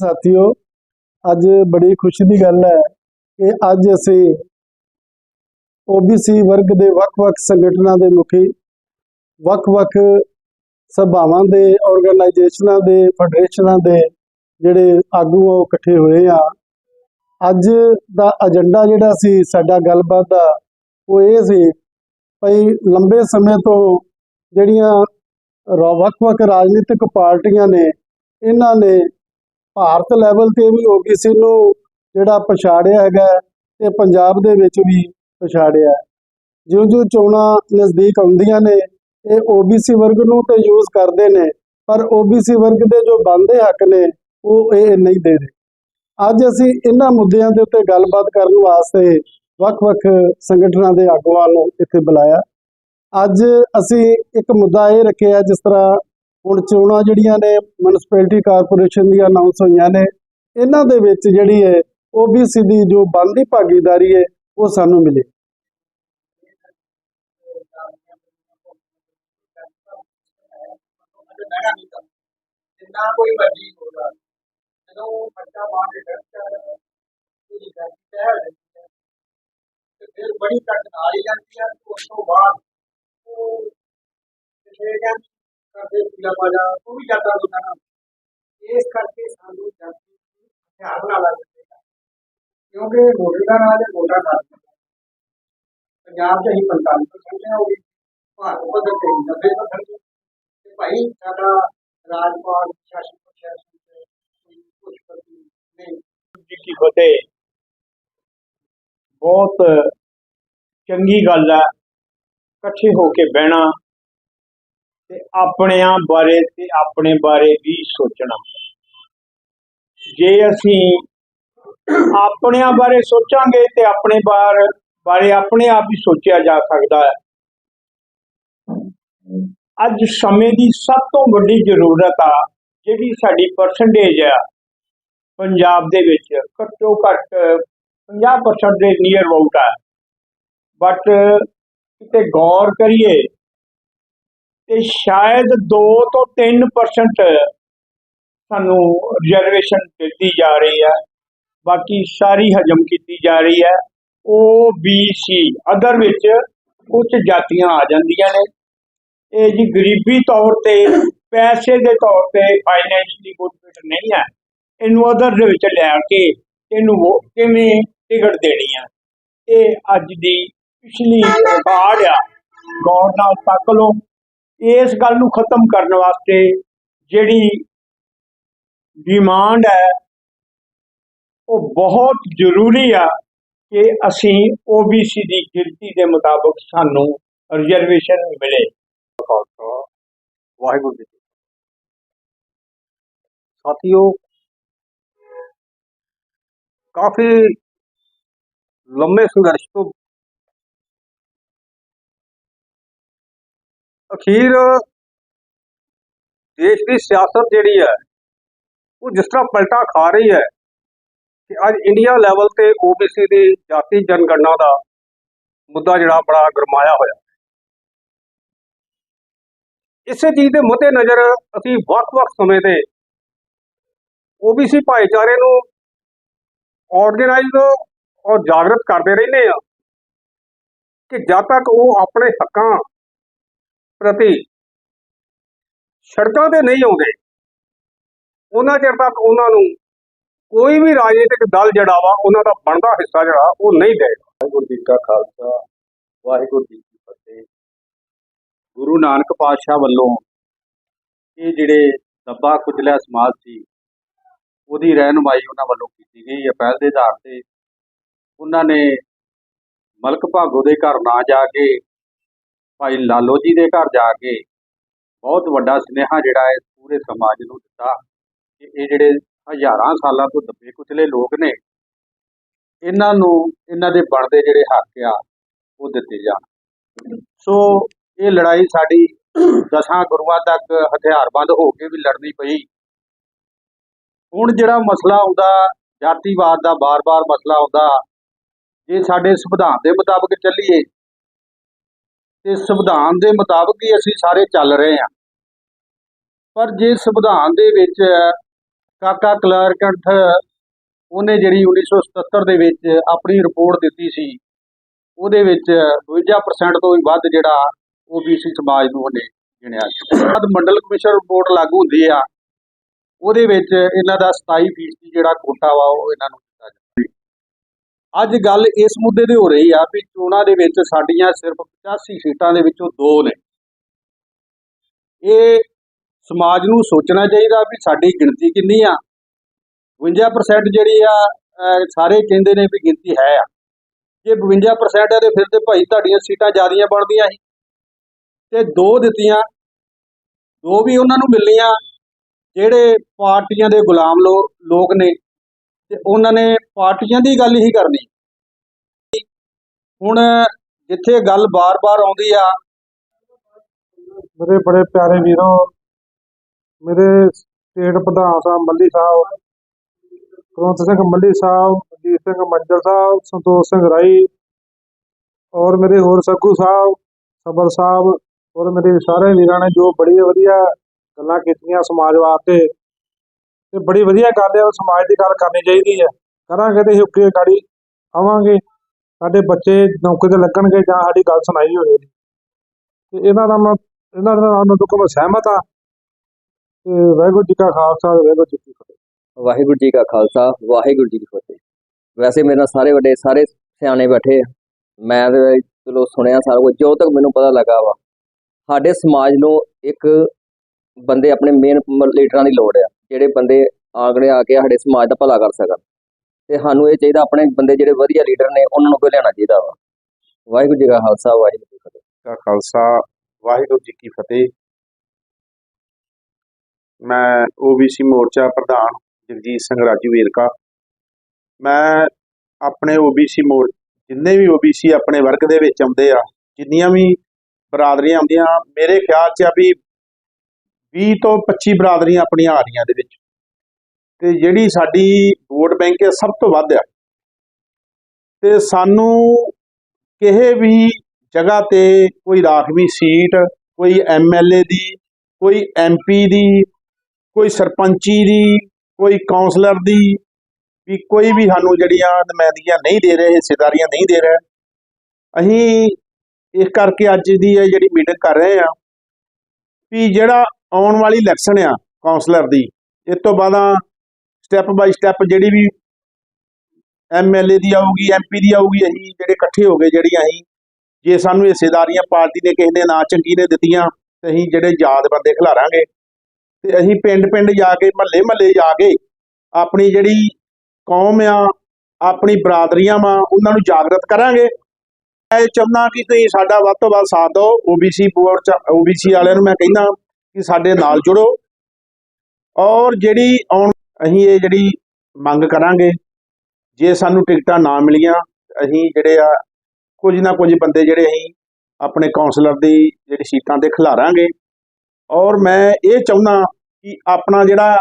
ਸਾਥੀਓ, ਅੱਜ ਬੜੀ ਖੁਸ਼ੀ ਦੀ ਗੱਲ ਹੈ ਕਿ ਅੱਜ ਅਸੀਂ OBC ਵਰਗ ਦੇ ਵੱਖ-ਵੱਖ ਸੰਗਠਨਾਂ ਦੇ ਮੁਖੀ, ਵੱਖ-ਵੱਖ ਸਭਾਵਾਂ ਦੇ ਆਰਗੇਨਾਈਜੇਸ਼ਨਾਂ ਦੇ ਫੈਡਰੇਸ਼ਨਾਂ ਦੇ ਜਿਹੜੇ ਆਗੂ ਆ ਉਹ ਇਕੱਠੇ ਹੋਏ ਆ। ਅੱਜ ਦਾ ਏਜੰਡਾ ਜਿਹੜਾ ਸੀ, ਸਾਡਾ ਗੱਲਬਾਤ ਦਾ, ਉਹ ਇਹ ਸੀ ਭਈ ਲੰਬੇ ਸਮੇਂ ਤੋਂ ਜਿਹੜੀਆਂ ਵੱਖ-ਵੱਖ ਰਾਜਨੀਤਿਕ ਪਾਰਟੀਆਂ ਨੇ, ਇਹਨਾਂ ਨੇ ਭਾਰਤ ਲੈਵਲ ਤੇ ਵੀ OBC ਨੂੰ ਜਿਹੜਾ ਪਛਾੜਿਆ ਹੈਗਾ ਹੈ ਤੇ ਪੰਜਾਬ ਦੇ ਵਿੱਚ ਵੀ ਪਛਾੜਿਆ ਹੈ। ਜਿਉਂ-ਜਿਉਂ ਚੋਣਾਂ ਨਜ਼ਦੀਕ ਆਉਂਦੀਆਂ ਨੇ, ਇਹ OBC ਵਰਗ ਨੂੰ ਤੇ ਯੂਜ਼ ਕਰਦੇ ਨੇ, ਪਰ OBC ਵਰਗ ਦੇ ਜੋ ਬਣਦੇ ਹੱਕ ਨੇ, ਉਹ ਇਹ ਨਹੀਂ ਦੇ ਰਹੇ ਅੱਜ ਅਸੀਂ ਇਹਨਾਂ ਮੁੱਦਿਆਂ ਦੇ ਉੱਤੇ ਗੱਲਬਾਤ ਕਰਨ ਵਾਸਤੇ ਵੱਖ-ਵੱਖ ਸੰਗਠਨਾਂ ਦੇ ਆਗੂਆਂ ਨੂੰ ਇੱਥੇ ਬੁਲਾਇਆ ਅੱਜ ਅਸੀਂ ਇੱਕ ਮੁੱਦਾ ਇਹ ਰੱਖਿਆ ਜਿਸ ਤਰ੍ਹਾਂ ਹੁਣ ਚੋਣਾਂ ਜਿਹੜੀਆਂ ਨੇ ਮਿਊਨਿਸਪੈਲਿਟੀ ਕਾਰਪੋਰੇਸ਼ਨ ਦੀਆਂ ਅਨਾਉਂਸ ਹੋਈਆਂ ਨੇ, ਇਹਨਾਂ ਦੇ ਵਿੱਚ ਜਿਹੜੀ ਹੈ OBC ਦੀ ਜੋ ਬੰਦੀ ਭਾਗੀਦਾਰੀ ਹੈ, ਉਹ ਸਾਨੂੰ ਮਿਲੇ। ਲਗਾ ਕੋਈ ਮਰਜ਼ੀ ਹੋਗਾ ਜਦੋਂ ਬੱਚਾ ਮਾਂ ਦੇ ਡਰ ਉਹਦੀ ਗੱਲ ਤੈਅ ਹੋ ਹੈ। ਤੇ ਫਿਰ ਬੜੀ ਘਟ ਨਾਲ ਜਾਂਦੀ ਹੈ, ਉਸ ਤੋਂ ਬਾਅਦ ਉਹ ਜਿਹੜੇ ਕਰਦੇ ਪੀਲਾ ਪਾਜਾ ਉਹ ਵੀ ਜਾਂਦਾ ਹੁੰਦਾ ਨਾ। ਇਸ ਕਰਕੇ ਸਾਨੂੰ ਜਾਤੀ ਹਥਿਆਰ ਬਣਾ ਲਾ ਚਾਹੀਦਾ ਕਿਉਂਕਿ ਮੋਢੇ ਦਾ ਨਾਲ ਹੈ ਮੋਢਾ ਨਾਲ ਪੰਜਾਬ ਚ ਹੀ 45% ਹੋ ਗਈ ਭਾਰਤ ਪੱਧਰ ਤੇ 90% ਤੇ ਭਾਈ ਸਾਡਾ ਰਾਜਪਾਲ ਸ਼ਾਸਨ ਪ੍ਰਸ਼ਾਸਨ ਤੇ ਕੁਝ ਕਰਦੀ ਨਹੀਂ। ਕੀ ਫਤਿਹ। ਬਹੁਤ ਚੰਗੀ ਗੱਲ ਹੈ ਇਕੱਠੇ ਹੋ ਕੇ ਬਹਿਣਾ ਤੇ ਆਪਣਿਆਂ ਬਾਰੇ ਤੇ ਆਪਣੇ ਬਾਰੇ ਵੀ ਸੋਚਣਾ। ਜੇ ਅਸੀਂ ਆਪਣਿਆਂ ਬਾਰੇ ਸੋਚਾਂਗੇ ਤੇ ਆਪਣੇ ਬਾਰ, ਬਾਰੇ ਆਪਣੇ ਆਪ ਹੀ ਸੋਚਿਆ ਜਾ ਸਕਦਾ ਹੈ। ਅੱਜ ਸਮੇਂ ਦੀ ਸਭ ਤੋਂ ਵੱਡੀ ਜ਼ਰੂਰਤ ਆ, ਜਿਹੜੀ ਸਾਡੀ ਪਰਸੈਂਟੇਜ ਆ, ਪੰਜਾਬ ਦੇ ਵਿੱਚ ਘੱਟੋ ਘੱਟ 50% ਦੇ ਨੀਅਰ ਅਬਾਊਟ ਆ। ਬਟ ਕਿਤੇ ਗੌਰ ਕਰੀਏ ਤੇ ਸ਼ਾਇਦ 2 ਤੋਂ 3% ਸਾਨੂੰ ਰਿਜ਼ਰਵੇਸ਼ਨ ਦਿੱਤੀ ਜਾ ਰਹੀ ਹੈ। ਬਾਕੀ ਸਾਰੀ ਹਜਮ ਕੀਤੀ ਜਾ ਰਹੀ ਹੈ। ਉਹ BC ਅਦਰ ਵਿੱਚ ਕੁਝ ਜਾਤੀਆਂ ਆ ਜਾਂਦੀਆਂ ਨੇ। ਇਹ ਜੀ ਗਰੀਬੀ ਤੌਰ ਤੇ, ਪੈਸੇ ਦੇ ਤੌਰ ਤੇ ਫਾਈਨੈਂਸ਼ਲੀ ਗੁੱਡ ਨਹੀਂ ਹੈ। ਇਹਨੂੰ ਅਦਰ ਦੇ ਵਿੱਚ ਲੈ ਕੇ ਇਹਨੂੰ ਕਿਵੇਂ ਟਿਕਟ ਦੇਣੀ ਆ? ਇਹ ਅੱਜ ਦੀ ਪਿਛਲੀ ਰਿਕਾਰਡ ਆ। ਗੌਰ ਨਾਲ ਤੱਕ ਲਓ। ਇਸ ਗੱਲ ਨੂੰ ਖਤਮ ਕਰਨ ਵਾਸਤੇ ਜਿਹੜੀ ਡਿਮਾਂਡ ਹੈ, ਉਹ ਬਹੁਤ ਜ਼ਰੂਰੀ ਆ ਕਿ ਅਸੀਂ OBC ਦੀ ਗਿਣਤੀ ਦੇ ਮੁਤਾਬਕ ਸਾਨੂੰ ਰਿਜ਼ਰਵੇਸ਼ਨ ਮਿਲੇ। ਵਾਹਿਗੁਰੂ ਜੀ ਸਾਥੀਓ, ਕਾਫੀ ਲੰਮੇ ਸੰਘਰਸ਼ ਤੋਂ ਅਖੀਰ ਦੇਸ਼ ਦੀ ਸਿਆਸਤ ਜਿਹੜੀ ਹੈ, ਉਹ ਜਿਸ ਤਰ੍ਹਾਂ ਪਲਟਾ ਖਾ ਰਹੀ ਹੈ ਕਿ ਅੱਜ ਇੰਡੀਆ ਲੈਵਲ ਤੇ OBC ਦੀ ਜਾਤੀ ਜਨਗਣਨਾ ਦਾ ਮੁੱਦਾ ਜਿਹੜਾ ਬੜਾ ਗਰਮਾਇਆ ਹੋਇਆ। ਇਸੇ ਚੀਜ਼ ਦੇ ਮੱਦੇ ਨਜ਼ਰ ਅਸੀਂ ਵੱਖ-ਵੱਖ ਸਮੇਂ ਤੇ OBC ਭਾਈਚਾਰੇ ਨੂੰ ਆਰਗੇਨਾਈਜ਼ ਔਰ ਜਾਗਰਤ ਕਰਦੇ ਰਹਿੰਦੇ ਆ ਕਿ ਜਦ ਤੱਕ ਉਹ ਆਪਣੇ ਹੱਕਾਂ ਪ੍ਰਤੀ ਸੜਕਾਂ ਤੇ ਨਹੀਂ ਆਉਂਦੇ। ਉਹਨਾਂ ਚਿਰ ਤੱਕ ਉਹਨਾਂ ਨੂੰ ਕੋਈ ਵੀ ਰਾਜਨੀਤਿਕ ਦਲ ਜਿਹੜਾ ਵਾ, ਉਹਨਾਂ ਦਾ ਬਣਦਾ ਹਿੱਸਾ ਜਿਹੜਾ, ਉਹ ਨਹੀਂ ਦੇਗਾ। ਵਾਹਿਗੁਰੂ ਜੀ ਕਾ ਖਾਲਸਾ, ਵਾਹਿਗੁਰੂ ਜੀ ਕੀ ਫਤਿਹ। ਗੁਰੂ ਨਾਨਕ ਪਾਤਸ਼ਾਹ ਵੱਲੋਂ ਇਹ ਜਿਹੜੇ ਦੱਬਾ ਕੁਚਲਿਆ ਸਮਾਜ ਸੀ, ਉਹਦੀ ਰਹਿਨੁਮਾਈ ਉਹਨਾਂ ਵੱਲੋਂ ਕੀਤੀ ਗਈ ਹੈ। ਪਹਿਲ ਦੇ ਆਧਾਰ ਤੇ ਉਹਨਾਂ ਨੇ ਮਲਕ ਭਾਗੋ ਦੇ ਘਰ ਨਾ ਜਾ ਕੇ ਭਾਈ ਲਾਲੋ ਜੀ ਦੇ ਘਰ ਜਾ ਕੇ ਬਹੁਤ ਵੱਡਾ ਸੁਨੇਹਾ ਜਿਹੜਾ ਹੈ ਪੂਰੇ ਸਮਾਜ ਨੂੰ ਦਿੱਤਾ ਕਿ ਇਹ ਜਿਹੜੇ ਹਜ਼ਾਰਾਂ ਸਾਲਾਂ ਤੋਂ ਦੱਬੇ ਕੁਚਲੇ ਲੋਕ ਨੇ, ਇਹਨਾਂ ਨੂੰ, ਇਹਨਾਂ ਦੇ ਬਣਦੇ ਜਿਹੜੇ ਹੱਕ ਆ, ਉਹ ਦਿੱਤੇ ਜਾਣ। ਸੋ ਇਹ ਲੜਾਈ ਸਾਡੀ ਦਸਾਂ ਗੁਰੂਆਂ ਤੱਕ ਹਥਿਆਰਬੰਦ ਹੋ ਕੇ ਵੀ ਲੜਨੀ ਪਈ। ਹੁਣ ਜਿਹੜਾ ਮਸਲਾ ਆਉਂਦਾ, ਜਾਤੀਵਾਦ ਦਾ ਬਾਰ-ਬਾਰ ਮਸਲਾ ਆਉਂਦਾ, ਜੇ ਸਾਡੇ ਸੰਵਿਧਾਨ ਦੇ ਮੁਤਾਬਕ ਚੱਲੀਏ ਤੇ ਸੰਵਿਧਾਨ ਦੇ ਮੁਤਾਬਕ ਹੀ ਅਸੀਂ ਸਾਰੇ ਚੱਲ ਰਹੇ ਹਾਂ। ਪਰ ਜੇ ਸੰਵਿਧਾਨ ਦੇ ਵਿੱਚ ਕਾਕਾ ਕਲਰਕੰਠ ਉਹਨੇ ਜਿਹੜੀ 1977 ਦੇ ਵਿੱਚ ਆਪਣੀ ਰਿਪੋਰਟ ਦਿੱਤੀ ਸੀ, ਉਹਦੇ ਵਿੱਚ 52% ਤੋਂ ਵੀ ਵੱਧ ਜਿਹੜਾ OBC ਸਮਾਜ ਨੂੰ ਉਹਨੇ ਗਿਣਿਆ ਸੀ। ਬਾਅਦ ਮੰਡਲ ਕਮਿਸ਼ਨ ਰਿਪੋਰਟ ਲਾਗੂ ਹੁੰਦੀ ਆ, ਉਹਦੇ ਵਿੱਚ ਇਹਨਾਂ ਦਾ 27% ਜਿਹੜਾ ਕੋਟਾ ਵਾ, ਉਹ ਇਹਨਾਂ ਨੂੰ ਅੱਜ ਗੱਲ ਇਸ ਮੁੱਦੇ ਤੇ ਹੋ ਰਹੀ ਆ ਵੀ ਚੋਣਾਂ ਦੇ ਵਿੱਚ ਸਾਡੀਆਂ ਸਿਰਫ 85 ਸੀਟਾਂ ਦੇ ਵਿੱਚੋਂ ਦੋ ਨੇ। ਇਹ ਸਮਾਜ ਨੂੰ ਸੋਚਣਾ ਚਾਹੀਦਾ ਵੀ ਸਾਡੀ ਗਿਣਤੀ ਕਿੰਨੀ ਆ। 52% ਜਿਹੜੀ ਆ ਸਾਰੇ ਕਹਿੰਦੇ ਨੇ ਵੀ ਗਿਣਤੀ ਹੈ ਆ। ਜੇ 52% ਹੈ ਤੇ ਫਿਰ ਤੇ ਭਾਈ ਤੁਹਾਡੀਆਂ ਸੀਟਾਂ ਜ਼ਿਆਦੀਆਂ ਬਣਦੀਆਂ ਸੀ। ਤੇ ਦੋ ਦਿੱਤੀਆਂ। ਦੋ ਵੀ ਉਹਨਾਂ ਨੂੰ ਮਿਲਣੀਆਂ। ਜਿਹੜੇ ਪਾਰਟੀਆਂ ਦੇ ਗੁਲਾਮ ਲੋ- ਲੋਕ ਨੇ ਤੇ ਉਹਨਾਂ ਨੇ ਪਾਰਟੀਆਂ ਦੀ ਗੱਲ ਹੀ ਕਰਨੀ। ਹੁਣ ਜਿੱਥੇ ਗੱਲ ਬਾਰ-ਬਾਰ ਆਉਂਦੀ ਆ। ਮੇਰੇ ਬੜੇ ਪਿਆਰੇ ਵੀਰੋ, ਮੇਰੇ ਸਟੇਟ ਪ੍ਰਧਾਨ ਸਾਹਿਬ ਮੱਲੀ ਸਾਹਿਬ ਕੁਲਵੰਤ ਸਿੰਘ ਮੱਲੀ ਸਾਹਿਬ ਅਜੀਤ ਸਿੰਘ ਮੰਜਲ ਸਾਹਿਬ, ਸੰਤੋਖ ਸਿੰਘ ਰਾਈ ਔਰ ਮੇਰੇ ਹੋਰ ਸੱਗੂ ਸਾਹਿਬ, ਸਬਰ ਸਾਹਿਬ ਔਰ ਮੇਰੇ ਸਾਰੇ ਵੀਰਾਂ ਨੇ ਜੋ ਬੜੀ ਵਧੀਆ ਗੱਲਾਂ ਕੀਤੀਆਂ ਸਮਾਜ ਵਾਸਤੇ। ਤੇ ਬੜੀ ਵਧੀਆ ਗੱਲ ਹੈ, ਉਹ ਸਮਾਜ ਦੀ ਗੱਲ ਕਰਨੀ ਚਾਹੀਦੀ ਹੈ। ਕਰਾਂਗੇ ਤੇ ਹੁੱਕੇ ਗਾੜੀ ਆਵਾਂਗੇ ਸਾਡੇ ਬੱਚੇ ਨੌਕਰੀ ਤੇ ਲੱਗਣਗੇ ਜਾਂ ਸਾਡੀ ਗੱਲ ਸੁਣਾਈ ਹੋਵੇਗੀ। ਤੇ ਇਹਨਾਂ ਦਾ ਮੈਂ, ਇਹਨਾਂ ਦਾ ਨਾਲ ਮੈਂ ਸਹਿਮਤ ਆ ਤੇ ਵਾਹਿਗੁਰੂ ਜੀ ਕਾ ਖਾਲਸਾ, ਵਾਹਿਗੁਰੂ ਜੀ ਕੀ ਫਤਿਹ। ਵਾਹਿਗੁਰੂ ਜੀ ਕਾ ਖਾਲਸਾ, ਵਾਹਿਗੁਰੂ ਜੀ ਕੀ ਫਤਿਹ। ਵੈਸੇ ਮੇਰੇ ਨਾਲ ਸਾਰੇ ਵੱਡੇ, ਸਾਰੇ ਸਿਆਣੇ ਬੈਠੇ ਆ। ਮੈਂ ਤੇ ਚਲੋ ਸੁਣਿਆ ਸਾਰਾ ਕੁਝ, ਜੋ ਤੱਕ ਮੈਨੂੰ ਪਤਾ ਲੱਗਾ ਵਾ। ਸਾਡੇ ਸਮਾਜ ਨੂੰ ਇੱਕ ਬੰਦੇ ਆਪਣੇ ਮੇਨ ਲੀਡਰਾਂ ਦੀ ਲੋੜ ਆ। ਜਿਹੜੇ ਬੰਦੇ ਆਗੜੇ ਆ ਕੇ ਸਾਡੇ ਸਮਾਜ ਦਾ ਭਲਾ ਕਰ ਸਕਣ। ਤੇ ਸਾਨੂੰ ਇਹ ਚਾਹੀਦਾ ਆਪਣੇ ਬੰਦੇ ਜਿਹੜੇ ਵਧੀਆ ਲੀਡਰ ਨੇ, ਉਹਨਾਂ ਨੂੰ ਕੋਈ ਲੈਣਾ ਚਾਹੀਦਾ ਵਾ। ਵਾਹਿਗੁਰੂ ਜੀ ਕਾ ਖਾਲਸਾ, ਵਾਹਿਗੁਰੂ ਜੀ ਕੀ ਫਤਿਹ। ਦਾ ਖਾਲਸਾ, ਵਾਹਿਗੁਰੂ ਜੀ ਕੀ ਫਤਿਹ। ਮੈਂ OBC ਮੋਰਚਾ ਪ੍ਰਧਾਨ ਜਗਜੀਤ ਸਿੰਘ ਰਾਜੂ ਵੇਰਕਾ। ਮੈਂ ਆਪਣੇ OBC ਮੋਰ, ਜਿੰਨੇ ਵੀ OBC ਆਪਣੇ ਵਰਗ ਦੇ ਵਿੱਚ ਆਉਂਦੇ ਆ, ਜਿੰਨੀਆਂ ਵੀ ਬਰਾਦਰੀਆਂ ਆਉਂਦੀਆਂ, ਮੇਰੇ ਖਿਆਲ 'ਚ ਆ ਵੀ 20 ਤੋਂ 25 ਬਰਾਦਰੀਆਂ ਆਪਣੀਆਂ ਆ ਰਹੀਆਂ ਦੇ ਵਿੱਚ। ਤੇ ਜਿਹੜੀ ਸਾਡੀ ਵੋਟ ਬੈਂਕ ਹੈ, ਸਭ ਤੋਂ ਵੱਧ ਆ। ਤੇ ਸਾਨੂੰ ਕਿਸੇ ਵੀ ਜਗ੍ਹਾ ਤੇ ਕੋਈ ਰਾਖਵੀਂ ਸੀਟ, ਕੋਈ ਐਮਐਲਏ ਦੀ, ਕੋਈ ਐਮਪੀ ਦੀ, ਕੋਈ ਸਰਪੰਚੀ ਦੀ, ਕੋਈ ਕਾਉਂਸਲਰ ਦੀ, ਵੀ ਕੋਈ ਵੀ ਸਾਨੂੰ ਜਿਹੜੀਆਂ ਨੁਮਾਇੰਦਗੀਆਂ ਨਹੀਂ ਦੇ ਰਹੇ, ਹਿੱਸੇਦਾਰੀਆਂ ਨਹੀਂ ਦੇ ਰਹੇ, ਅਸੀਂ ਇਸ ਕਰਕੇ ਅੱਜ ਦੀ ਇਹ ਜਿਹੜੀ ਮੀਟਿੰਗ ਕਰ ਰਹੇ ਆ ਵੀ ਜਿਹੜਾ ਆਉਣ ਵਾਲੀ ਇਲੈਕਸ਼ਨ ਆ ਕਾਉਂਸਲਰ ਦੀ। ਇਸ ਤੋਂ ਬਾਅਦ ਸਟੈਪ ਬਾਈ ਸਟੈਪ ਜਿਹੜੀ ਵੀ ਐਮਐਲਏ ਦੀ ਆਊਗੀ ਐਮਪੀ ਦੀ ਆਊਗੀ, ਅਸੀਂ ਜਿਹੜੇ ਇਕੱਠੇ ਹੋ ਗਏ, ਜਿਹੜੀਆਂ ਅਸੀਂ, ਜੇ ਸਾਨੂੰ ਹਿੱਸੇਦਾਰੀਆਂ ਪਾਰਟੀ ਨੇ ਕਿਸੇ ਨੇ ਨਾ ਚੰਗੀ ਨੇ ਦਿੱਤੀਆਂ, ਤੇ ਅਸੀਂ ਜਿਹੜੇ ਯਾਦ ਬੰਦੇ ਖਿਲਾਰਾਂਗੇ। ਤੇ ਅਸੀਂ ਪਿੰਡ ਪਿੰਡ ਜਾ ਕੇ ਮਹੱਲੇ ਮਹੱਲੇ ਜਾ ਕੇ ਆਪਣੀ ਜਿਹੜੀ ਕੌਮ ਆ, ਆਪਣੀ ਬਰਾਦਰੀਆਂ ਵਾ, ਉਹਨਾਂ ਨੂੰ ਜਾਗਰਤ ਕਰਾਂਗੇ। ਮੈਂ ਇਹ ਚਾਹੁੰਦਾ ਕਿ ਤੁਸੀਂ ਸਾਡਾ ਵੱਧ ਤੋਂ ਵੱਧ ਸਾਥ ਦਿਓ। OBC ਬੋਰਡ ਚ OBC ਵਾਲਿਆਂ ਨੂੰ ਮੈਂ ਕਹਿੰਦਾ ਕਿ ਸਾਡੇ ਨਾਲ ਜੁੜੋ। ਔਰ ਜਿਹੜੀ ਆਉਣ ਅਸੀਂ ਇਹ ਜਿਹੜੀ ਮੰਗ ਕਰਾਂਗੇ, ਜੇ ਸਾਨੂੰ ਟਿਕਟਾਂ ਨਾ ਮਿਲੀਆਂ, ਅਸੀਂ ਜਿਹੜੇ ਆ ਕੁਝ ਨਾ ਕੁਝ ਬੰਦੇ ਜਿਹੜੇ ਅਸੀਂ ਆਪਣੇ ਕਾਉਂਸਲਰ ਦੀ ਜਿਹੜੀ ਸੀਟਾਂ ਤੇ ਖਿਲਾਰਾਂਗੇ। ਔਰ ਮੈਂ ਇਹ ਚਾਹੁੰਦਾ ਕਿ ਆਪਣਾ ਜਿਹੜਾ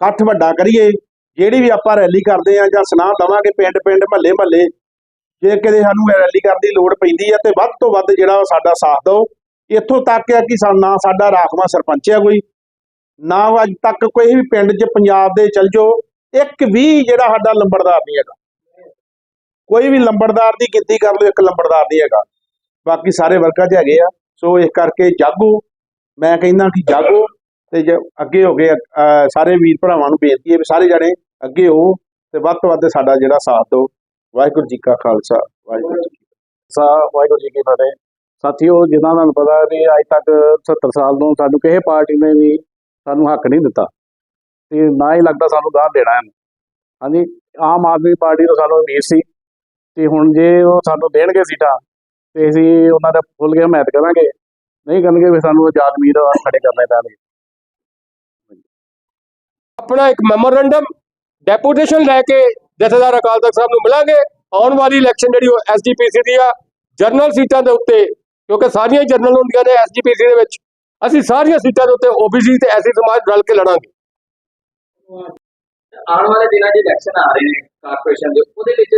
ਇਕੱਠ ਵੱਡਾ ਕਰੀਏ, ਜਿਹੜੀ ਵੀ ਆਪਾਂ ਰੈਲੀ ਕਰਦੇ ਆ ਜਾਂ ਸੁਨਾਹ ਦਵਾਂਗੇ ਪਿੰਡ ਪਿੰਡ, ਮਹੱਲੇ ਮਹੱਲੇ, ਜੇ ਕਿਤੇ ਸਾਨੂੰ ਰੈਲੀ ਕਰਨ ਦੀ ਲੋੜ ਪੈਂਦੀ ਹੈ ਤੇ ਵੱਧ ਤੋਂ ਵੱਧ ਜਿਹੜਾ ਸਾਡਾ ਸਾਥ ਦਿਓ। ਇੱਥੋਂ ਤੱਕ ਹੈ ਕਿ ਨਾ ਸਾਡਾ ਰਾਖਵਾਂ ਸਰਪੰਚ ਆ ਕੋਈ ਨਾ ਅੱਜ ਤੱਕ ਕੋਈ ਵੀ ਪਿੰਡ 'ਚ ਪੰਜਾਬ ਦੇ ਚਲ ਜਾਓ ਇੱਕ ਵੀ ਜਿਹੜਾ ਸਾਡਾ ਲੰਬੜਦਾਰ ਨਹੀਂ ਹੈਗਾ। ਕੋਈ ਵੀ ਲੰਬੜਦਾਰ ਦੀ ਗਿਣਤੀ ਕਰ ਲਓ ਇੱਕ ਲੰਬੜਦਾਰ ਨਹੀਂ ਹੈਗਾ। ਬਾਕੀ ਸਾਰੇ ਵਰਗਾਂ 'ਚ ਹੈਗੇ ਆ ਸੋ ਇਸ ਕਰਕੇ ਜਾਗੋ ਮੈਂ ਕਹਿੰਦਾ ਕਿ ਜਾਗੋ ਤੇ ਜੇ ਅੱਗੇ ਹੋ ਗਏ ਅਹ, ਸਾਰੇ ਵੀਰ ਭਰਾਵਾਂ ਨੂੰ ਬੇਨਤੀ ਹੈ ਵੀ ਸਾਰੇ ਜਣੇ ਅੱਗੇ ਹੋ ਤੇ ਵੱਧ ਤੋਂ ਵੱਧ ਸਾਡਾ ਜਿਹੜਾ ਸਾਥ ਦਿਓ। ਵਾਹਿਗੁਰੂ ਜੀ ਕਾ ਖਾਲਸਾ ਵਾਹਿਗੁਰੂ ਜੀ ਕੀ ਫਤਿਹ। ਸਾ ਵਾਹਿਗੁਰੂ ਜੀ ਕੀ ਸਾਥੀਓ ਜਿਨ੍ਹਾਂ ਨੂੰ ਪਤਾ ਵੀ ਅੱਜ ਤੱਕ 70 ਸਾਲ ਤੋਂ ਸਾਨੂੰ ਕਿਸੇ ਪਾਰਟੀ ਨੇ ਵੀ ਸਾਨੂੰ ਹੱਕ ਨਹੀਂ ਦਿੱਤਾ ਤੇ ਨਾ ਹੀ ਲੱਗਦਾ ਸਾਨੂੰ ਗਾਹ ਦੇਣਾ ਹੈ ਹਾਂਜੀ, ਆਮ ਆਦਮੀ ਪਾਰਟੀ ਤੋਂ ਸਾਨੂੰ ਉਮੀਦ ਸੀ ਤੇ ਹੁਣ ਜੇ ਉਹ ਸਾਨੂੰ ਦੇਣਗੇ ਸੀਟਾਂ ਤੇ ਅਸੀਂ ਉਹਨਾਂ ਦਾ ਫੁੱਲ ਕੇ ਹਮਾਇਤ ਕਰਾਂਗੇ, ਨਹੀਂ ਕਰਨਗੇ ਫਿਰ ਸਾਨੂੰ ਆਜ਼ਾਦ ਉਮੀਦਵਾਰ ਖੜੇ ਕਰਨੇ ਪੈਣਗੇ। ਆਪਣਾ ਇੱਕ ਮੈਮੋਰੰਡਮ ਡੈਪੂਟੇਸ਼ਨ ਲੈ ਕੇ ਜਥੇਦਾਰ ਅਕਾਲ ਤਖਤ ਸਾਹਿਬ ਨੂੰ ਮਿਲਾਂਗੇ। ਆਉਣ ਵਾਲੀ ਇਲੈਕਸ਼ਨ ਜਿਹੜੀ ਉਹ ਐਸਜੀਪੀਸੀ ਦੀ ਆ ਜਰਨਲ ਸੀਟਾਂ ਦੇ ਉੱਤੇ ਕਿਉਂਕਿ ਸਾਰੀਆਂ ਜਰਨਲ ਹੁੰਦੀਆਂ ਨੇ ਐਸਜੀਪੀਸੀ ਦੇ ਵਿੱਚ। ਅਸੀਂ ਸਾਰੀਆਂ ਸੀਟਾਂ ਦੇ ਉੱਤੇ ਓਬੀਸੀ ਤੇ ਐਸੀ ਸਮਾਜ ਰਲ ਕੇ ਲੜਾਂਗੇ। ਆਉਣ ਵਾਲੇ ਦਿਨਾਂ 'ਚ ਇਲੈਕਸ਼ਨ ਆ ਰਹੇ ਨੇ ਕਾਰਪੋਰੇਸ਼ਨ ਦੇ। ਉਹਦੇ ਵਿੱਚ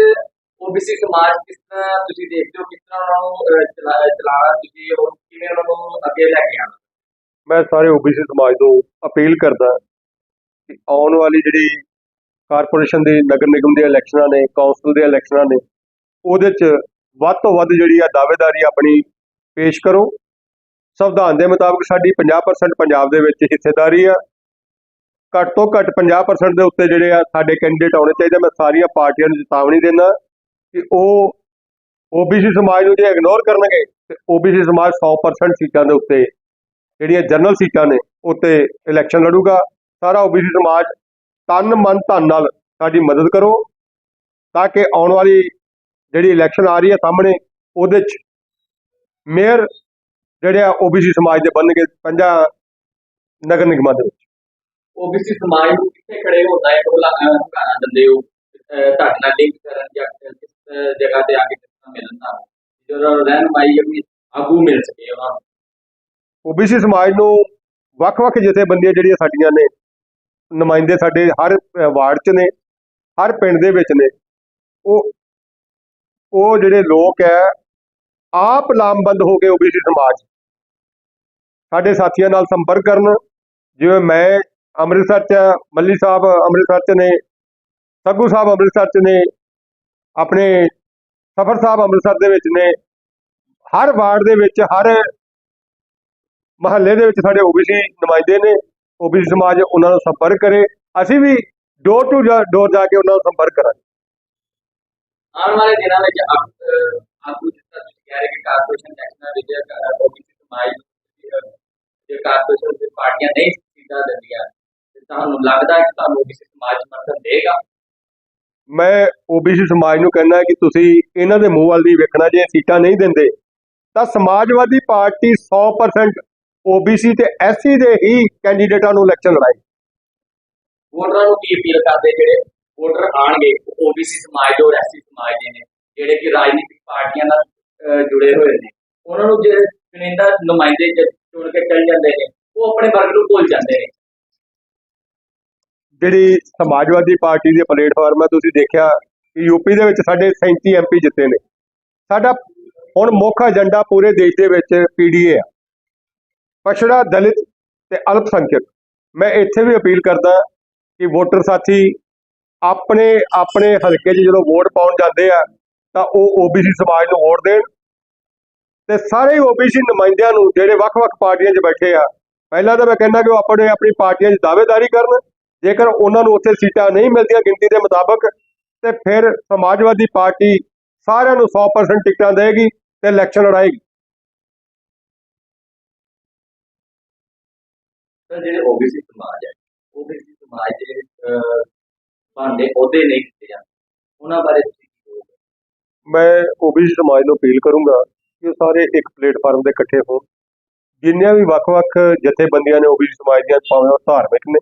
ਓਬੀਸੀ ਸਮਾਜ ਕਿਸ ਤਰ੍ਹਾਂ ਤੁਸੀਂ ਦੇਖਦੇ ਹੋ ਕਿਸ ਤਰ੍ਹਾਂ ਉਹਨਾਂ ਨੂੰ ਅਹ, ਚਲਾ- ਚਲਾਉਣਾ ਤੁਸੀਂ ਉਹ ਕਿਵੇਂ ਉਹਨਾਂ ਨੂੰ ਅੱਗੇ ਲੈ ਕੇ ਆਉਣਾ? ਮੈਂ ਸਾਰੇ ਓਬੀਸੀ ਸਮਾਜ ਨੂੰ ਅਪੀਲ ਕਰਦਾ ਕਿ ਆਉਣ ਵਾਲੀ ਜਿਹੜੀ ਕਾਰਪੋਰੇਸ਼ਨ ਦੇ ਨਗਰ ਨਿਗਮ ਦੀਆਂ ਇਲੈਕਸ਼ਨਾਂ ਨੇ ਕੌਂਸਲ ਦੀਆਂ ਇਲੈਕਸ਼ਨਾਂ ਨੇ ਉਹਦੇ 'ਚ ਵੱਧ ਤੋਂ ਵੱਧ ਜਿਹੜੀ ਆ ਦਾਅਵੇਦਾਰੀ ਆਪਣੀ ਪੇਸ਼ ਕਰੋ। ਸੰਵਿਧਾਨ ਦੇ ਮੁਤਾਬਕ ਸਾਡੀ 50% ਪੰਜਾਬ ਦੇ ਵਿੱਚ ਹਿੱਸੇਦਾਰੀ ਆ। ਘੱਟ ਤੋਂ ਘੱਟ 50% ਦੇ ਉੱਤੇ ਜਿਹੜੇ ਆ ਸਾਡੇ ਕੈਂਡੀਡੇਟ ਆਉਣੇ ਚਾਹੀਦੇ ਮੈਂ ਸਾਰੀਆਂ ਪਾਰਟੀਆਂ ਨੂੰ ਚੇਤਾਵਨੀ ਦਿੰਦਾ ਕਿ ਉਹ ਓਬੀਸੀ ਸਮਾਜ ਨੂੰ ਜੇ ਇਗਨੋਰ ਕਰਨਗੇ ਤੇ ਓਬੀਸੀ ਸਮਾਜ 100% ਸੀਟਾਂ ਦੇ ਉੱਤੇ ਜਿਹੜੀਆਂ ਜਨਰਲ ਸੀਟਾਂ ਨੇ, ਉੱਤੇ ਇਲੈਕਸ਼ਨ ਲੜੂਗਾ। ਸਾਰਾ ਓਬੀਸੀ ਸਮਾਜ ਤਨ ਮਨ ਧਨ ਨਾਲ ਸਾਡੀ ਮਦਦ ਕਰੋ, ਤਾਂ ਕਿ ਆਉਣ ਵਾਲੀ ਜਿਹੜੀ ਇਲੈਕਸ਼ਨ ਆ ਰਹੀ ਹੈ ਸਾਹਮਣੇ, ਉਹਦੇ 'ਚ ਮੇਅਰ ਜਿਹੜੇ ਆ ਓਬੀਸੀ ਸਮਾਜ ਦੇ ਬਣਨਗੇ ਪੰਜਾਂ ਨਗਰ ਨਿਗਮਾਂ ਦੇ ਵਿੱਚ। ਓਬੀਸੀ ਸਮਾਜ ਨੂੰ ਕਿੱਥੇ ਖੜੇ ਹੁੰਦਾ ਹੈ ਕੋਲਾ ਹੰਗਾਰਾ ਦਿੰਦੇ ਹੋ ਤੁਹਾਡੇ ਨਾਲ ਲਿੰਕ ਕਰਨ ਜਾਂ ਕਿਸ ਜਗ੍ਹਾ ਤੇ ਆ ਕੇ ਕਿਸ ਮਿਲਣ ਦਾ ਜਦੋਂ ਰਹਿਨਮਾਈ ਆਪਣੀ ਆਗੂ ਮਿਲ ਸਕੇ ਉਹਨਾਂ ਨੂੰ। ਓਬੀਸੀ ਸਮਾਜ ਨੂੰ ਵੱਖ-ਵੱਖ ਜਥੇਬੰਦੀਆਂ ਜਿਹੜੀਆਂ ਸਾਡੀਆਂ ਨੇ ਨੁਮਾਇੰਦੇ ਸਾਡੇ ਹਰ ਵਾਰਡ 'ਚ ਨੇ ਹਰ ਪਿੰਡ ਦੇ ਵਿੱਚ ਨੇ ਉਹ ਉਹ ਜਿਹੜੇ ਲੋਕ ਹੈ ਆਪ ਲਾਮਬੰਦ ਹੋ ਕੇ ਓਬੀਸੀ ਸਮਾਜ। ਸਾਡੇ ਸਾਥੀਆਂ ਨਾਲ ਸੰਪਰਕ ਕਰਨ, ਜਿਵੇਂ ਮੈਂ ਅੰਮ੍ਰਿਤਸਰ 'ਚ, ਮੱਲੀ ਸਾਹਿਬ ਅੰਮ੍ਰਿਤਸਰ 'ਚ ਨੇ, ਸੱਗੂ ਸਾਹਿਬ ਅੰਮ੍ਰਿਤਸਰ 'ਚ ਨੇ, ਆਪਣੇ ਸਫਰ ਸਾਹਿਬ ਅੰਮ੍ਰਿਤਸਰ ਦੇ ਵਿੱਚ ਨੇ, ਹਰ ਵਾਰਡ ਦੇ ਵਿੱਚ, ਹਰ ਮਹੱਲੇ ਦੇ ਵਿੱਚ ਸਾਡੇ ਓਬੀਸੀ ਨੁਮਾਇੰਦੇ ਨੇ, ਓਬੀਸੀ ਸਮਾਜ ਉਹਨਾਂ ਨੂੰ ਸੰਪਰਕ ਕਰੇ, ਅਸੀਂ ਵੀ ਡੋਰ ਟੂ ਡੋਰ ਜਾ ਕੇ ਉਹਨਾਂ ਨੂੰ ਸੰਪਰਕ ਕਰਾਂਗੇ। ਆਉਣ ਵਾਲੇ ਦਿਨਾਂ ਵਿੱਚ ਆਪ- ਅਹ ਇਲੈਕਸ਼ਨਾਂ ਵਿੱਚ ਓਬੀਸੀ ਸਮਾਜ ਨੂੰ, ਅਹ, ਜੇ ਕਾਰਪੋਰੇਸ਼ਨ ਦੀ ਪਾਰਟੀਆਂ ਨਹੀਂ ਸੀਟਾਂ ਦਿੰਦੀਆਂ ਤੇ ਤੁਹਾਨੂੰ ਲੱਗਦਾ ਕਿ ਤੁਹਾਨੂੰ ਓਬੀਸੀ ਸਮਾਜ ਸਮਰਥਨ ਦੇਗਾ? ਮੈਂ ਓਬੀਸੀ ਸਮਾਜ ਨੂੰ ਕਹਿੰਦਾ ਕਿ ਤੁਸੀਂ ਇਹਨਾਂ ਦੇ ਮੂੰਹ ਵੱਲ ਨਹੀਂ ਵੇਖਣਾ ਜੇ ਸੀਟਾਂ ਨਹੀਂ ਦਿੰਦੇ ਤਾਂ ਸਮਾਜਵਾਦੀ ਪਾਰਟੀ 100% ਓਬੀਸੀ ਤੇ ਐਸਸੀ ਦੇ ਹੀ ਕੈਂਡੀਡੇਟਾਂ ਨੂੰ ਇਲੈਕਸ਼ਨ ਲੜਾਈ। ਵੋਟਰਾਂ ਨੂੰ ਕੀ ਅਪੀਲ ਕਰਦੇ ਜਿਹੜੇ ਵੋਟਰ ਆਣਗੇ? ਓਬੀਸੀ ਸਮਾਜ ਦੇ ਔਰ ਐਸਸੀ ਸਮਾਜ ਦੇ ਨੇ ਜਿਹੜੇ ਕਿ ਰਾਜਨੀਤਿਕ ਪਾਰਟੀਆਂ ਨਾਲ ਜੁੜੇ ਹੋਏ ਨੇ। ਉਹਨਾਂ ਨੂੰ ਜਿਹੜੇ ਚੁਣਿੰਦਾ ਨੁਮਾਇੰਦੇ ਚੁਣ ਕੇ ਚੱਲ ਜਾਂਦੇ ਨੇ, ਉਹ ਆਪਣੇ ਵਰਗ ਨੂੰ ਭੁੱਲ ਜਾਂਦੇ ਨੇ। ਜਿਹੜੀ ਸਮਾਜਵਾਦੀ ਪਾਰਟੀ ਦੇ ਪਲੇਟਫਾਰਮ ਹੈ ਤੁਸੀਂ ਦੇਖਿਆ ਕਿ ਯੂਪੀ ਦੇ ਵਿੱਚ ਸਾਡੇ 37 ਐਮਪੀ ਜਿੱਤੇ ਨੇ। ਸਾਡਾ ਹੁਣ ਮੁੱਖ ਏਜੰਡਾ ਪੂਰੇ ਦੇਸ਼ ਦੇ ਵਿੱਚ ਪੀਡੀਏ ਆ। ਪਛੜਾ ਦਲਿਤ ਤੇ ਅਲਪਸੰਖਿਅਕ। ਮੈਂ ਇੱਥੇ ਵੀ ਅਪੀਲ ਕਰਦਾ ਕਿ ਵੋਟਰ ਸਾਥੀ ਆਪਣੇ ਆਪਣੇ ਹਲਕੇ 'ਚ ਜਦੋਂ ਵੋਟ ਪਾਉਣ ਜਾਂਦੇ ਆ ਤਾਂ ਉਹ ਓਬੀਸੀ ਸਮਾਜ ਨੂੰ ਵੋਟ ਦੇਣ। ਤੇ ਸਾਰੇ ਓਬੀਸੀ ਨੁਮਾਇੰਦਿਆਂ ਨੂੰ ਜਿਹੜੇ ਵੱਖ-ਵੱਖ ਪਾਰਟੀਆਂ 'ਚ ਬੈਠੇ ਆ ਪਹਿਲਾਂ ਤਾਂ ਮੈਂ ਕਹਿੰਦਾ ਕਿ ਉਹ ਆਪਣੇ ਆਪਣੀ ਪਾਰਟੀਆਂ 'ਚ ਦਾਅਵੇਦਾਰੀ ਕਰਨ। ਜੇਕਰ ਉਹਨਾਂ ਨੂੰ ਉੱਥੇ ਸੀਟਾਂ ਨਹੀਂ ਮਿਲਦੀਆਂ ਗਿਣਤੀ ਦੇ ਮੁਤਾਬਕ ਤੇ ਫਿਰ ਸਮਾਜਵਾਦੀ ਪਾਰਟੀ ਸਾਰਿਆਂ ਨੂੰ 100% ਟਿਕਟਾਂ ਦੇਗੀ ਤੇ ਇਲੈਕਸ਼ਨ ਲੜਾਏਗੀ। ਤਾਂ ਜਿਹੜੇ ਓਬੀਸੀ ਸਮਾਜ ਹੈ ਓਬੀਸੀ ਸਮਾਜ ਦੇ ਅਹ, ਬਣਦੇ ਨਹੀਂ ਦਿੱਤੇ ਜਾਂਦੇ। ਉਹਨਾਂ ਬਾਰੇ ਮੈਂ ਓਬੀਸੀ ਸਮਾਜ ਨੂੰ ਅਪੀਲ ਕਰੂੰਗਾ ਕਿ ਉਹ ਸਾਰੇ ਇੱਕ ਪਲੇਟਫਾਰਮ ਤੇ ਇਕੱਠੇ ਹੋਣ। ਜਿੰਨੀਆਂ ਵੀ ਵੱਖ-ਵੱਖ ਜਥੇਬੰਦੀਆਂ ਨੇ ਓਬੀਸੀ ਸਮਾਜ ਦੀਆਂ, ਭਾਵੇਂ ਉਹ ਧਾਰਮਿਕ ਨੇ,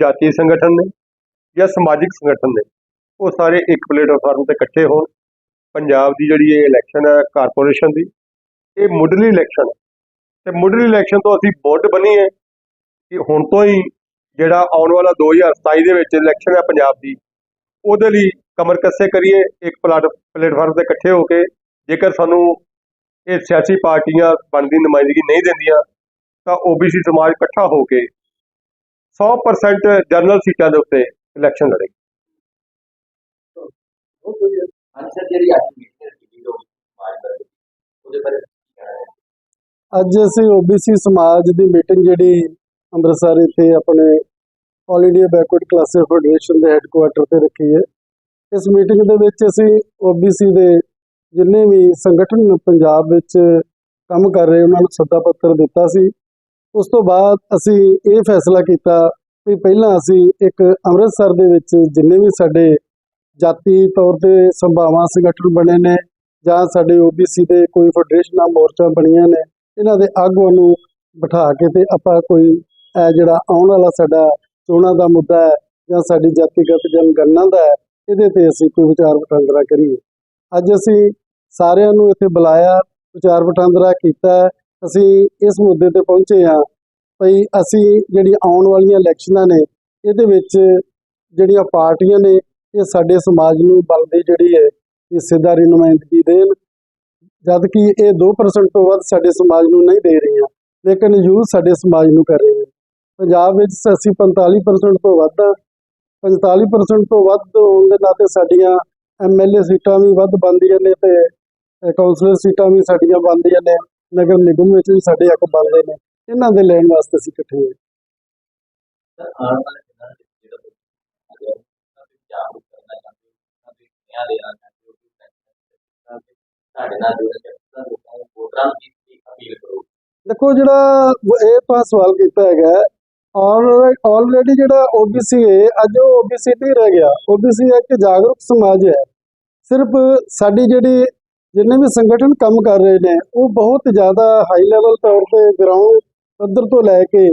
ਜਾਤੀ ਸੰਗਠਨ ਨੇ ਜਾਂ ਸਮਾਜਿਕ ਸੰਗਠਨ ਨੇ, ਉਹ ਸਾਰੇ ਇੱਕ ਪਲੇਟਫਾਰਮ ਤੇ ਇਕੱਠੇ ਹੋਣ। ਪੰਜਾਬ ਦੀ ਜਿਹੜੀ ਇਹ ਇਲੈਕਸ਼ਨ ਹੈ ਕਾਰਪੋਰੇਸ਼ਨ ਦੀ, ਇਹ ਮੁੱਢਲੀ ਇਲੈਕਸ਼ਨ ਹੈ। ਤੇ ਮੁੱਢਲੀ ਇਲੈਕਸ਼ਨ ਤੋਂ ਅਸੀਂ ਬੋਰਡ ਬਣੀਏ ਕਿ ਹੁਣ ਤੋਂ ਹੀ ਜਿਹੜਾ ਆਉਣ ਵਾਲਾ 2027 ਦੇ ਵਿੱਚ ਇਲੈਕਸ਼ਨ ਹੈ ਪੰਜਾਬ ਦੀ, ਉਹਦੇ ਲਈ ਕਮਰ ਕੱਸੇ ਕਰੀਏ ਇੱਕ ਪਲਾਟ- ਪਲੇਟਫਾਰਮ ਤੇ ਇਕੱਠੇ ਹੋ ਕੇ ਜੇਕਰ ਸਾਨੂੰ ਇਹ ਸਿਆਸੀ ਪਾਰਟੀਆਂ ਬਣਦੀ ਨੁਮਾਇੰਦਗੀ ਨਹੀਂ ਦਿੰਦੀਆਂ ਤਾਂ ਓਬੀਸੀ ਸਮਾਜ ਇਕੱਠਾ ਹੋ ਕੇ 100% ਜਨਰਲ ਸੀਟਾਂ ਦੇ ਉੱਤੇ ਇਲੈਕਸ਼ਨ ਲੜੇ। ਬਹੁਤ ਵਧੀਆ ਅੰਸਰ ਜਿਹੜੀ ਅੱਜ ਅਸੀਂ ਓਬੀਸੀ ਸਮਾਜ ਦੀ ਮੀਟਿੰਗ ਜਿਹੜੀ ਅੰਮ੍ਰਿਤਸਰ ਇੱਥੇ ਆਪਣੇ all India backward classes federation ਦੇ ਹੈੱਡਕੁਆਰਟਰ ਤੇ ਰੱਖੀ ਹੈ। ਇਸ ਮੀਟਿੰਗ ਦੇ ਵਿੱਚ ਅਸੀਂ ਓਬੀਸੀ ਦੇ ਜਿੰਨੇ ਵੀ ਸੰਗਠਨ ਪੰਜਾਬ ਵਿੱਚ ਕੰਮ ਕਰ ਰਹੇ, ਉਹਨਾਂ ਨੂੰ ਸੱਦਾ ਪੱਤਰ ਦਿੱਤਾ ਸੀ। ਉਸ ਤੋਂ ਬਾਅਦ ਅਸੀਂ ਇਹ ਫੈਸਲਾ ਕੀਤਾ ਕਿ ਪਹਿਲਾਂ ਅਸੀਂ ਇੱਕ ਅੰਮ੍ਰਿਤਸਰ ਦੇ ਵਿੱਚ ਜਿੰਨੇ ਵੀ ਸਾਡੇ ਜਾਤੀ ਤੌਰ ਤੇ ਸੰਭਾਵਾਂ ਸੰਗਠਨ ਬਣੇ ਨੇ ਜਾਂ ਸਾਡੇ ਓਬੀਸੀ ਦੇ ਕੋਈ ਫੈਡਰੇਸ਼ਨਾਂ ਮੋਰਚਾ ਬਣੀਆਂ ਨੇ, ਇਹਨਾਂ ਦੇ ਆਗੂਆਂ ਨੂੰ ਬਿਠਾ ਕੇ ਤੇ ਆਪਾਂ ਕੋਈ ਇਹ ਜਿਹੜਾ ਆਉਣ ਵਾਲਾ ਸਾਡਾ ਚੋਣਾਂ ਦਾ ਮੁੱਦਾ ਹੈ ਜਾਂ ਸਾਡੀ ਜਾਤੀਗਤ ਜਨਗਣਨਾ ਦਾ ਹੈ ਇਹਦੇ ਤੇ ਅਸੀਂ ਕੋਈ ਵਿਚਾਰ ਵਟਾਂਦਰਾ ਕਰੀਏ। ਅੱਜ ਅਸੀਂ ਸਾਰਿਆਂ ਨੂੰ ਇੱਥੇ ਬੁਲਾਇਆ, ਵਿਚਾਰ ਵਟਾਂਦਰਾ ਕੀਤਾ। ਅਸੀਂ ਇਸ ਮੁੱਦੇ ਤੇ ਪਹੁੰਚੇ ਹਾਂ ਭਈ ਅਸੀਂ ਜਿਹੜੀ ਆਉਣ ਵਾਲੀਆਂ ਇਲੈਕਸ਼ਨਾਂ ਨੇ, ਇਹਦੇ ਵਿੱਚ ਜਿਹੜੀਆਂ ਪਾਰਟੀਆਂ ਨੇ, ਇਹ ਸਾਡੇ ਸਮਾਜ ਨੂੰ ਬਲ ਦੀ ਜਿਹੜੀ ਹੈ ਹਿੱਸੇਦਾਰੀ ਨੁਮਾਇੰਦਗੀ ਦੇਣ। ਜਦ ਕਿ ਇਹ 2% ਤੋਂ ਵੱਧ ਸਾਡੇ ਸਮਾਜ ਨੂੰ ਨਹੀਂ ਦੇ ਰਹੀਆਂ, ਲੇਕਿਨ ਯੂਥ ਸਾਡੇ ਸਮਾਜ ਨੂੰ ਕਰ ਰਹੇ ਨੇ। ਪੰਜਾਬ ਵਿੱਚ ਅਸੀਂ 45% ਤੋਂ ਵੱਧ ਆ 45% ਤੋਂ ਵੱਧ ਹੋਣ ਦੇ ਨਾਤੇ ਸਾਡੀਆਂ ਐਮਐਲਏ ਸੀਟਾਂ ਵੀ ਵੱਧ ਬਣਦੀਆਂ ਨੇ ਤੇ ਅ, ਸੀਟਾਂ ਵੀ ਸਾਡੀਆਂ ਬਣਦੀਆਂ ਨੇ ਨਗਰ ਨਿਗਮ ਵਿੱਚ ਵੀ ਸਾਡੇ ਹੱਕ ਬਣਦੇ ਨੇ। ਇਹਨਾਂ ਦੇ ਲੈਣ ਵਾਸਤੇ ਅਸੀਂ ਇਕੱਠੇ ਹੋਏ। ਦੇਖੋ ਜਿਹੜਾ ਇਹ ਤਾਂ ਸਵਾਲ ਕੀਤਾ ਹੈਗਾ ਆਲਰੇਡੀ ਜਿਹੜਾ ਓਬੀਸੀ ਹੈ, ਅੱਜ ਉਹ ਓਬੀਸੀ ਨਹੀਂ ਰਹਿ ਗਿਆ। ਓਬੀਸੀ ਇੱਕ ਜਾਗਰੂਕ ਸਮਾਜ ਹੈ। ਸਿਰਫ ਸਾਡੀ ਜਿਹੜੀ ਜਿੰਨੇ ਵੀ ਸੰਗਠਨ ਕੰਮ ਕਰ ਰਹੇ ਨੇ, ਉਹ ਬਹੁਤ ਜ਼ਿਆਦਾ ਹਾਈ ਲੈਵਲ ਤੌਰ ਤੇ ਗਰਾਊਂਡ ਪੱਧਰ ਤੋਂ ਲੈ ਕੇ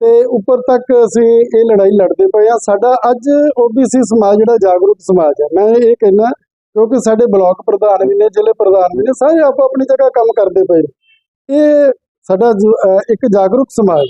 ਤੇ ਉੱਪਰ ਤੱਕ ਅਸੀਂ ਇਹ ਲੜਾਈ ਲੜਦੇ ਪਏ ਆ ਸਾਡਾ ਅੱਜ ਓਬੀਸੀ ਸਮਾਜ ਜਿਹੜਾ ਜਾਗਰੂਕ ਸਮਾਜ ਹੈ। ਮੈਂ ਇਹ ਕਹਿੰਦਾ, ਕਿਉਂਕਿ ਸਾਡੇ ਬਲਾਕ ਪ੍ਰਧਾਨ ਵੀ ਨੇ, ਜ਼ਿਲ੍ਹੇ ਪ੍ਰਧਾਨ ਵੀ ਨੇ, ਸਾਰੇ ਆਪੋ ਆਪਣੀ ਜਗ੍ਹਾ ਕੰਮ ਕਰਦੇ ਪਏ ਨੇ। ਇਹ ਸਾਡਾ ਇੱਕ ਜਾਗਰੂਕ ਸਮਾਜ